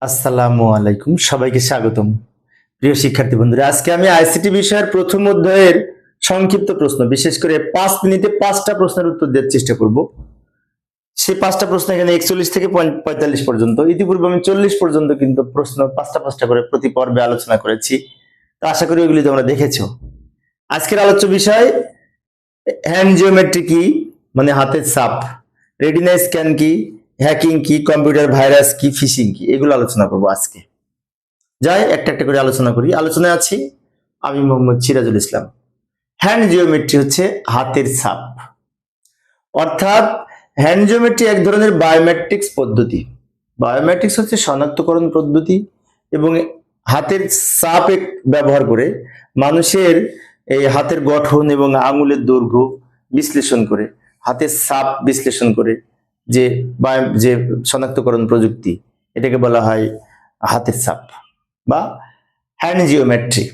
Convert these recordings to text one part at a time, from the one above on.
আসসালামু আলাইকুম, সবাইকে স্বাগতম। প্রিয় শিক্ষার্থী বন্ধুরা, আজকে আমি আইসিটি বিষয়ের প্রথম অধ্যায়ের সংক্ষিপ্ত প্রশ্ন, বিশেষ করে পাঁচ মিনিটে পাঁচটা প্রশ্নের উত্তর দেওয়ার চেষ্টা করব। সেই পাঁচটা প্রশ্ন এখানে একচল্লিশ থেকে পঁয়- পঁয়তাল্লিশ পর্যন্ত, ইতিপূর্বে আমি চল্লিশ পর্যন্ত কিন্তু প্রশ্ন পাঁচটা পাঁচটা করে প্রতি পর্বে আলোচনা করেছি। তো আশা করি ওইগুলি তোমরা দেখেছ। আজকের আলোচ্য বিষয়, হ্যান্ড জিওমেট্রি কি? মানে হাতের সাপ রেডিনা স্ক্যান কি? হ্যাকিং কি কম্পিউটার ভাইরাস কি ফিশিং কি, এগুলো আলোচনা করব আজকে। যাই, একটা একটা করে আলোচনা করি। আলোচনায় আছি আমি মোহাম্মদ সিরাজুল ইসলাম। হ্যান্ড জিওমেট্রি হচ্ছে হাতের ছাপ। অর্থাৎ হ্যান্ড জিওমেট্রি এক ধরনের বায়োমেট্রিক্স পদ্ধতি। বায়োমেট্রিক্স হচ্ছে শনাক্তকরণ পদ্ধতি এবং হাতের এক- ব্যবহার করে মানুষের এই হাতের গঠন এবং আঙুলের দৈর্ঘ্য বিশ্লেষণ করে, হাতের ছাপ বিশ্লেষণ করে যে বায়ো- যে শনাক্তকরণ প্রযুক্তি, এটাকে বলা হয় হাতের ছাপ বা হ্যান্ড জিওমেট্রি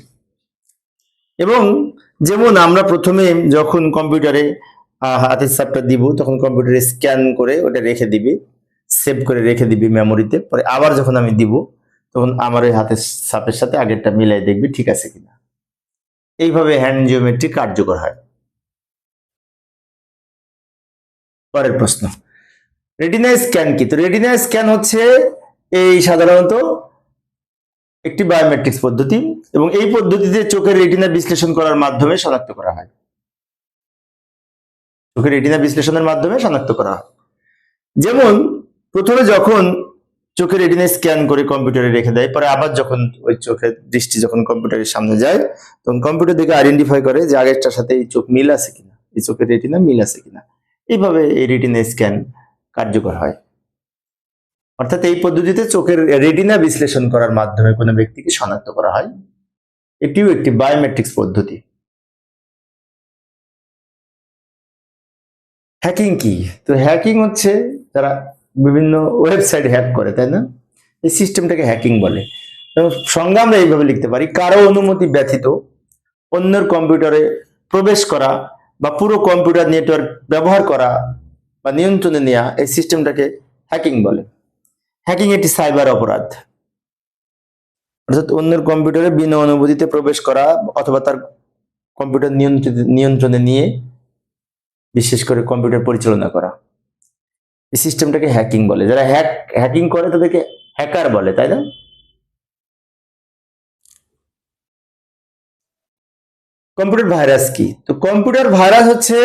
এবং যেমন আমরা প্রথমে যখন কম্পিউটারে হাতের ছাপটা দিব, তখন কম্পিউটারে স্ক্যান করে ওটা রেখে দিবে, সেভ করে রেখে দিবি মেমোরিতে, পরে আবার যখন আমি দিব, তখন আমার ওই হাতের ছাপের সাথে আগেরটা মিলাই দেখবি ঠিক আছে কিনা। এইভাবে হ্যান্ড জিওমেট্রি কার্যকর হয়। পরের প্রশ্ন। রেটিনা স্ক্যান কি? তো রেটিনা স্ক্যান হচ্ছে এই সাধারণত একটি বায়োমেট্রিক্স পদ্ধতি এবং এই পদ্ধতিতে চোখের রেটিনা বিশ্লেষণ করার মাধ্যমে শনাক্ত করা হয়। চোখের রেটিনা বিশ্লেষণের মাধ্যমে শনাক্ত করা হয়। যেমন, প্রথমে যখন চোখের রেটিনা স্ক্যান করে কম্পিউটারে রেখে দেয়, পরে আবার যখন ওই চোখের দৃষ্টি যখন কম্পিউটারের সামনে যায়, তখন কম্পিউটার থেকে আইডেন্টিফাই করে যে আগেরটার সাথে এই চোখ মিল আছে কিনা, এই চোখের রেটিনা মিল আছে কিনা। এইভাবে এই রেটিনা স্ক্যান কার্যকর হয়। অর্থাৎ এই পদ্ধতিতে চোখের রেটিনা বিশ্লেষণ করার মাধ্যমে কোনো ব্যক্তিকে শনাক্ত করা হয়। এটিও একটি বায়োমেট্রিক্স পদ্ধতি। হ্যাকিং কি? তো হ্যাকিং হচ্ছে যারা বিভিন্ন ওয়েবসাইট হ্যাক করে, তাই না? এই সিস্টেমটাকে হ্যাকিং বলে। সংজ্ঞা আমরা এইভাবে লিখতে পারি, কারও অনুমতি ব্যতীত অন্যের কম্পিউটারে প্রবেশ করা বা পুরো কম্পিউটার নেটওয়ার্ক ব্যবহার করা বা নিয়ন্ত্রণে নেওয়া এই সিস্টেমটাকে হ্যাকিং বলে। হ্যাকিং একটি সাইবার অপরাধ। অর্থাৎ অন্যের কম্পিউটারে বিনা অনুমতিতে প্রবেশ করা অথবা তার কম্পিউটার নিয়ন্ত্রিত, নিয়ন্ত্রণে নিয়ে বিশেষ করে কম্পিউটার পরিচালনা করা। এই সিস্টেমটাকে হ্যাকিং বলে। যারা হ্যাক হ্যাকিং করে তাদেরকে হ্যাকার বলে, তাই না? কম্পিউটার ভাইরাস কি? তো কম্পিউটার ভাইরাস হচ্ছে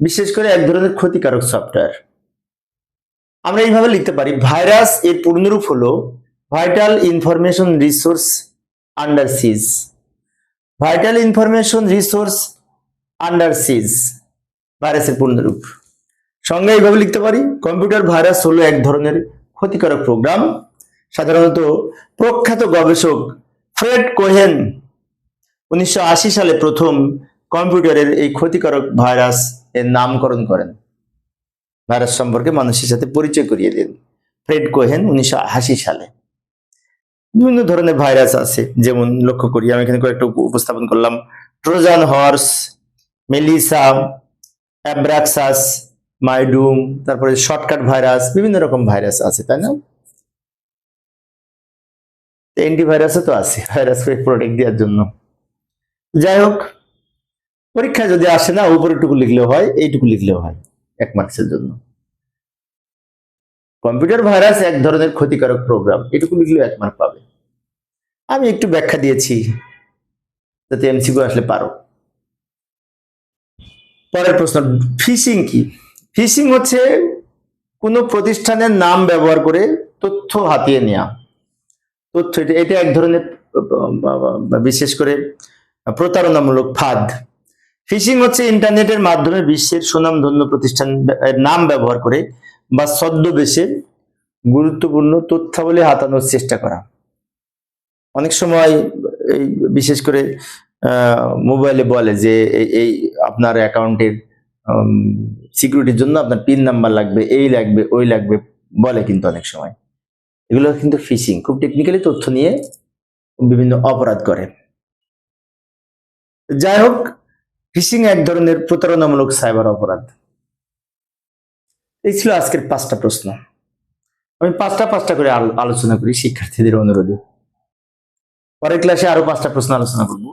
বিশেষ করে এক ধরনের ক্ষতিকারক সফটওয়্যার আমরা এইভাবে লিখতে পারি, ভাইরাস এর পূর্ণরূপ হলো vital information resource under seize vital information resource under seize ভাইরাসের পূর্ণরূপ। সঙ্গে এইভাবে লিখতে পারি, কম্পিউটার ভাইরাস হলো এক ধরনের ক্ষতিকারক প্রোগ্রাম সাধারণত প্রখ্যাত গবেষক ফ্রেড কোহেন উনিশশো আশি সালে প্রথম কম্পিউটারের এই ক্ষতিকারক ভাইরাস এর নামকরণ করেন। ভাইরাস সম্পর্কে মানুষের সাথে পরিচয় করিয়ে দেন। ফ্রেড কোহেন উনিশশো আশি সালে। বিভিন্ন ধরনের ভাইরাস আছে, যেমন লক্ষ্য করি, আমি এখানে কয়েকটা উপ- উপস্থাপন করলাম। Trojan horse, Melissa, Abraxas, Mydoom, তারপরে শর্টকাট ভাইরাস, বিভিন্ন রকম ভাইরাস আছে, তাই না? অ্যান্টিভাইরাসও তো আছে ভাইরাসকে প্রোটেক্ট দেওয়ার জন্য। যাই হোক পরীক্ষায় যদি আসে না উপরেটুকু লিখলেও হয়, এইটুকু লিখলেও হয়, এক মার্কসের জন্য। কম্পিউটার ভাইরাস এক ধরনের ক্ষতিকারক প্রোগ্রাম এটুকু লিখলেও এক মার্ক পাবে। আমি একটু ব্যাখ্যা দিয়েছি, যাতে এমসিকিউ আসলে পারো। পরের প্রশ্ন ফিশিং কি? ফিশিং হচ্ছে কোনো প্রতিষ্ঠানের নাম ব্যবহার করে তথ্য হাতিয়ে নেওয়া তথ্য, এটা এটা এক ধরনের বিশেষ করে প্রতারণামূলক ফাঁদ। ফিশিং হচ্ছে ইন্টারনেটের মাধ্যমে বিশ্বের সুনামধন্য প্রতিষ্ঠান নাম ব্যবহার করে বা ছদ্মবেশে গুরুত্বপূর্ণ তথ্যাবলী হাতানোর চেষ্টা করা। অনেক সময় এই বিশেষ করে মোবাইলে বলে যে এই- এই আপনার অ্যাকাউন্টের সিকিউরিটির জন্য আপনার পিন নাম্বার লাগবে, এই লাগবে, ওই লাগবে বলে কিন্তু অনেক সময়। এগুলো কিন্তু ফিশিং খুব টেকনিক্যালি তথ্য নিয়ে বিভিন্ন অপরাধ করে। যাই হোক ফিশিং এক ধরনের প্রতারণামূলক সাইবার অপরাধ। এই ছিল আজকের পাঁচটা প্রশ্ন। আমি পাঁচটা পাঁচটা করে আলোচনা করি শিক্ষার্থীদের অনুরোধে। পরের ক্লাসে আরও পাঁচটা প্রশ্ন আলোচনা করব।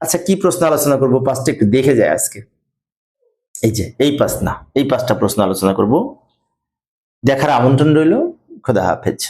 আচ্ছা কি প্রশ্ন আলোচনা করব? পাঁচটা একটু দেখে যায় আজকে। এই যে, এই পাঁচ, না, এই পাঁচটা প্রশ্ন আলোচনা করব। দেখার আমন্ত্রণ রইল। খোদা হাফেজ।